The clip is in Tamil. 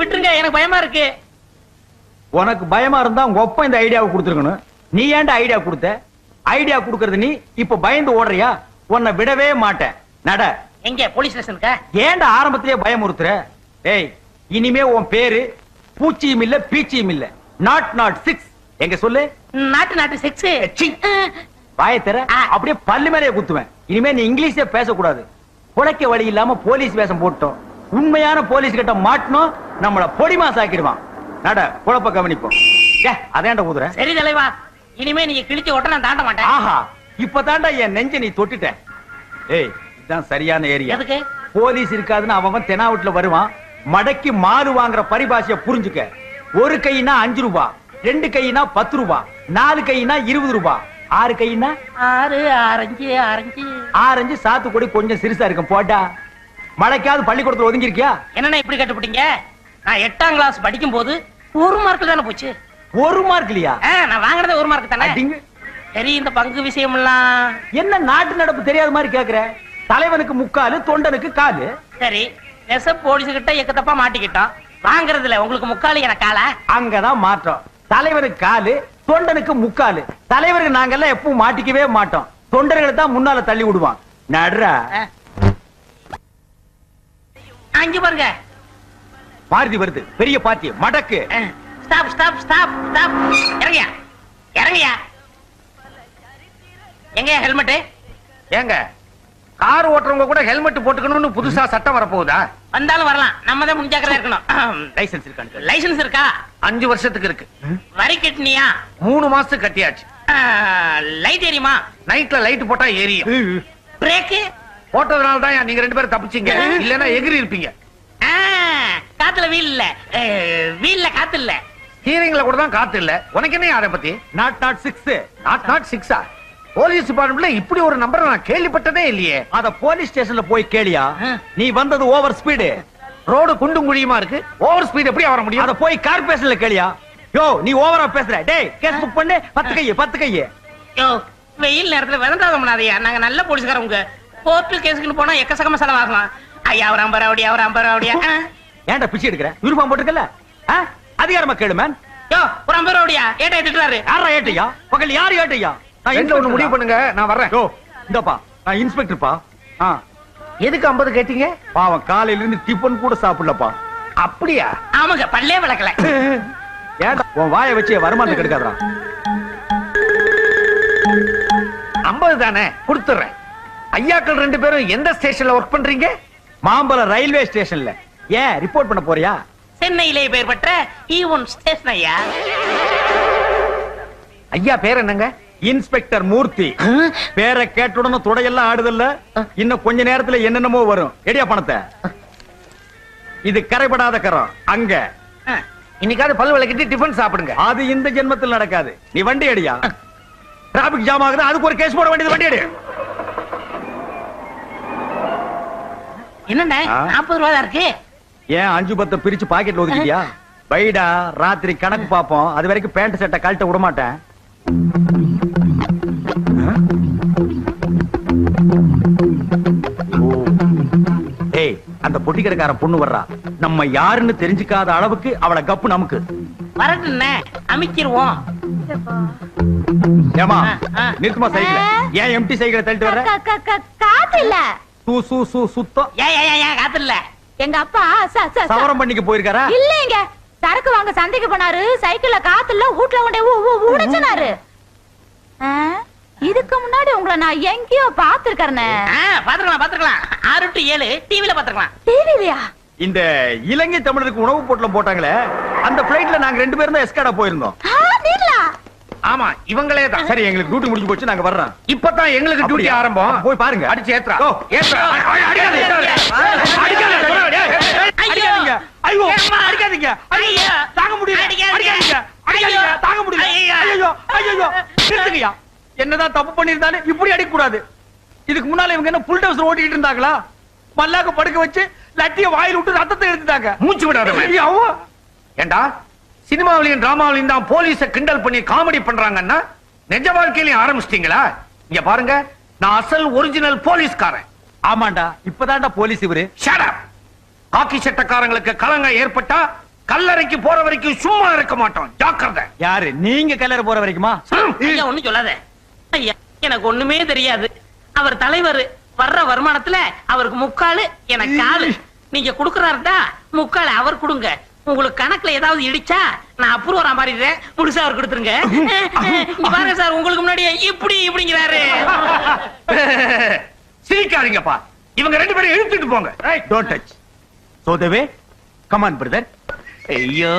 விட்டுருங்க எனக்கு பயமா இருக்கு. உனக்கு பயமா இருந்தா உங்க ஒப்பம் இந்த ஐடியாவை கொடுத்துருக்கணும். நீ ஏன்டா ஐடியா கொடுத்த? ஐடியா கொடுக்கறது நீ இப்ப பயந்து ஓடுறியா? உன்னை விடவே மாட்டேன். நட. எங்க? போலீஸ் ஸ்டேஷனுக்கா ஏன்டா ஆரம்பத்திலேயே பயமுறுத்துற? ஏய் இனிமே உன் பேரு பூச்சியும் இல்ல பீச்சியும் இல்ல. நாட் நாட் சிக்ஸ் எங்க சொல்லு? நாட்டு நாட்டு செக்ஸ் சீ. வாயை தர அப்படியே பல்லு மேலே குத்துவேன். இனிமே நீ இங்கிலீஷே பேசக்கூடாது. புழைக்க வழி இல்லாம போலீஸ் வேஷம் போட்டோம். உண்மையான போலீஸ் கிட்ட மாட்டணும் நம்மள பொடிமா சாக்கிடுவான் நட குழப்ப கவனிப்போம். அதேண்ட ஊதுற? சரி தலைவா இனிமே நீங்க கிழிச்சு ஓட்ட நான் தாண்ட மாட்டேன். ஆஹா இப்பதான்டா என் நெஞ்ச நீ தொட்டுட்ட. ஏய் இதுதான் சரியான ஏரியா. எதுக்கு? போலீஸ் இருக்காதுன்னு அவன் தெனாவட்டுல வருவான். மடக்கி மாறு வாங்குற பரிபாஷைய புரிஞ்சுக்க. ஒரு கைனா அஞ்சு ரூபா. ரெண்டு கைனா பத்து ரூபா நாலு கைனா இருபது ரூபா. ஆறு கைனா? ஆறு ஆரஞ்சு ஆரஞ்சு. ஆரஞ்சு சாத்துக்குடி கொஞ்சம் சிறுசா இருக்கும். போட்டா மழைக்காவது பள்ளிக்கூடத்துல ஒதுங்கி இருக்கியா என்னண்ணே இப்படி கட்டுப்பிட்டீங்க? நான் எட்டாம் கிளாஸ் படிக்கும் போது ஒரு மார்க் தானே போச்சு. ஒரு மார்க் இல்லையா? நான் வாங்கினதே ஒரு மார்க் தானே. சரி இந்த பங்கு விஷயம் எல்லாம் என்ன நாட்டு நடப்பு தெரியாத மாதிரி கேக்குற? தலைவனுக்கு முக்காலு தொண்டனுக்கு காலு. சரி நெச போலீஸ் கிட்ட எக்கத்தப்பா மாட்டிக்கிட்டோம். வாங்குறதுல உங்களுக்கு முக்காலி எனக்கு காலா அங்கதான் மாற்றம். தலைவனுக்கு காலு தொண்டனுக்கு முக்காலு. தலைவருக்கு நாங்கெல்லாம் எப்பவும் மாட்டிக்கவே மாட்டோம். தொண்டர்களை தான் முன்னால தள்ளி விடுவான். நடுறா. அங்க பாருங்க. மாருதி வருது. பெரிய பாத்தி மடக்கு. Stop stop stop stop. இறங்கியா. இறங்கியா. எங்க ஹெல்மெட் ஏங்க. கார் ஓட்டுறவங்க கூட ஹெல்மெட் போட்டுக்கணும்னு புதுசா சட்டம் வரப்போகுதா? வந்தாலும் வரலாம். நம்ம தான் முன்ஜாக்கிரதா இருக்கணும். லைசன்ஸ் இருக்கான்னு லைசென்ஸ் இருக்கா? அஞ்சு வருஷத்துக்கு இருக்கு. வரி கட்டினியா? மூணு மாசத்துக்கு கட்டியாச்சு. லைட் எரியுமா? நைட்ல லைட் போட்டா எரியும். பிரேக்கு போட்டதுனால தான் நீங்க ரெண்டு பேரும் தப்பிச்சீங்க. இல்லன்னா எகிரி இருப்பீங்க. காத்துல வீல் இல்ல. வீல்ல காத்து இல்ல. ஹீரிங்ல கூட தான் காத்து இல்ல. உனக்கு என்ன அதை பத்தி? Nought nought six nought nought சிக்ஸா போலீஸ் டிபார்ட்மெண்ட்ல இப்படி ஒரு நம்பரை நான் கேள்விப்பட்டதே இல்லையே. அத போலீஸ் ஸ்டேஷன்ல போய் கேளியா. நீ வந்தது ஓவர் ஸ்பீடு ரோடு குண்டும் குழியுமா இருக்கு? ஓவர் ஸ்பீட் எப்படி வர முடியும்? அத போய் கார்பரேஷன்ல கேளியா? யோ நீ ஓவரா பேசுற. டேய் கேஸ் புக் பண்ணு. பத்து கையே பத்து கையே. யோ வெயில் நேரத்துல விதண்டாத பண்ணாதயா நாங்க நல்ல போலீஸ்காரங்க கோர்ட்டு கேஸுக்குன்னு போனா எக்கசக்கமா செலவாகும் ஐயா அவர் ஐம்பது ரூபாடியா அவர் ஐம்பது ரூபாடியா ஏன்டா பிச்சை எடுக்கிற? யூனிஃபார்ம் போட்டுக்கல? அதிகாரமா கேளு மேன் யோ ஒரு ஐம்பது ரூபாடியா ஏட்டா திட்டுறாரு யாரா ஏட்டையா? பகல் யாரு ஏட்டையா? ரெண்டுல ஒண்ணு முடிவு. பண்ணுங்க. நான் வர்றேன். யோ இந்தப்பா நான் இன்ஸ்பெக்டர்ப்பா ஆ. எதுக்கு 50 கேட்டீங்க? பாவம் காலையில இருந்து டிபன் கூட சாப்பிடலப்பா. அப்படியா? ஆமாங்க பல்லே விளக்கல ஏன்டா உன் வாயை வச்சு வருமானத்தை கெடுக்காதடா. 50 தானே கொடுத்துறேன். ஐயாக்கள் ரெண்டு பேரும் எந்த ஸ்டேஷன்ல ஒர்க் பண்றீங்க? மாம்பலம் ரயில்வே ஸ்டேஷன்ல. ஏன் ரிப்போர்ட் பண்ண போறியா? சென்னையிலே பெயர் பெற்ற ஈவன் ஸ்டேஷன் ஐயா. ஐயா பேர் என்னங்க? இன்ஸ்பெக்டர் மூர்த்தி. பேரை கேட்ட உடனே துடையெல்லாம் ஆடுதல்ல? இன்னும் கொஞ்ச நேரத்துல என்னென்னமோ வரும். எடியா பணத்தை? இது கரைபடாத கரம். அங்க. இன்னைக்காவது பல் விளக்கிட்டு டிஃபன் சாப்பிடுங்க. அது இந்த ஜென்மத்தில் நடக்காது. நீ வண்டி அடியா டிராபிக் ஜாம் ஆகுது? அதுக்கு ஒரு கேஸ் போட வேண்டியது வண்டி அடி என்னண்ணே? நாற்பது ரூபா தான் இருக்கு? ஏன் அஞ்சு பத்தை பிரிச்சு பாக்கெட்ல ஒதுக்கிட்டியா? வைடா ராத்திரி கணக்கு பாப்போம் அது வரைக்கும் பேண்ட் சட்டை கழட்ட விட மாட்டேன். ஏய் அந்த பொட்டி கடைக்கார பொண்ணு வர்றா. நம்ம யாருன்னு தெரிஞ்சுக்காத அளவுக்கு அவளை கப்பு நமக்கு. வரட்டுண்ணே அமைக்கிருவோம். ஏமா ஆ, ஆ. நிறுத்துமா சைக்கிள்? ஏன் எம்டி சைக்கிளை தள்ளிட்டு வர்ற? க- க- க- காத்து இல்ல சூ சூ சூ சுத்தம். ஏன் ஏன் ஏன், ஏன் காத்து இல்ல எங்க அப்பா சவரம் பண்ணிக்க போயிருக்காரா? இல்லைங்க. சரக்கு வாங்க சந்தைக்கு போனாரு சைக்கிள்ல காத்து இல்ல வீட்ல கொண்டே உடைச்சனாரு? இதுக்கு முன்னாடி உங்களை நான் எங்கேயோ பாத்துருக்கேன் ஆ, பாத்துக்கலாம் பாத்துக்கலாம் ஆறு டு ஏழு டிவில பாத்துக்கலாம் டிவிலயா இந்த இலங்கை தமிழருக்கு உணவு பொட்டலம் போட்டாங்களே அந்த பிளைட்ல நாங்க ரெண்டு பேரும் தான் எஸ்காடா போயிருந்தோம். ஆமா இவங்களே தான். சரி எங்களுக்கு டியூட்டி முடிஞ்சு போச்சு நாங்க வர்றோம். இப்பதான் எங்களுக்கு டியூட்டி? ஆரம்பம். போய் பாருங்க. அடிச்சு டேய், டேய். அடிக்காதீங்க. ஐயோ? அடிக்காதீங்க. ஐயோ. தாங்க முடியல. அடிக்காதீங்க. அடிக்காதீங்க. தாங்க முடியல. ஐயோ. ஐயோ. நிறுத்துங்கய்யா. என்னதான் தப்பு பண்ணிருந்தாலும் இப்படி அடிக்க கூடாது இதுக்கு முன்னால இவங்க என்ன புல் டவுஸ் ஓட்டிட்டு இருந்தாங்களா? மல்லாக்க படுக்க வச்சு லட்டிய வாயில் விட்டு ரத்தத்தை எடுத்துட்டாங்க. மூச்சு விடாத. ஏண்டா? சினிமாவிலையும் டிராமாவிலையும் தான் போலீஸ கிண்டல் பண்ணி காமெடி பண்றாங்கன்னா நிஜ வாழ்க்கையிலையும் ஆரம்பிச்சிட்டீங்களா? இங்க பாருங்க நான் அசல் ஒரிஜினல் போலீஸ்காரன். ஆமாண்டா இப்பதான்டா போலீஸ் இவரு. காக்கி சட்டக்காரங்களுக்கு கலங்க ஏற்பட்டா கல்லறைக்கு போற வரைக்கும் சும்மா இருக்க மாட்டோம். ஜாக்கிரதை. யாரு? நீங்க கல்லறை போற வரைக்குமா? ஒண்ணும் சொல்லாத. ஐயா எனக்கு ஒண்ணுமே தெரியாது. அவர் தலைவர் வர்ற வருமானத்துல அவருக்கு முக்காலு எனக்கு காலு. நீங்க குடுக்கறாருடா முக்காலு அவர் கொடுங்க. உங்களுக்கு கணக்குல ஏதாவது இடிச்சா நான் அப்ரூவரா மாறிடுறேன் முழுசா அவர் கொடுத்துருங்க. பாருங்க சார் உங்களுக்கு முன்னாடி இப்படி இப்படிங்கிறாரு. சிரிக்காதீங்கப்பா. இவங்க ரெண்டு பேரும் இழுத்துட்டு போங்க. டோன்ட் டச் சோ தேவே கமான் பிரதர் ஐயோ.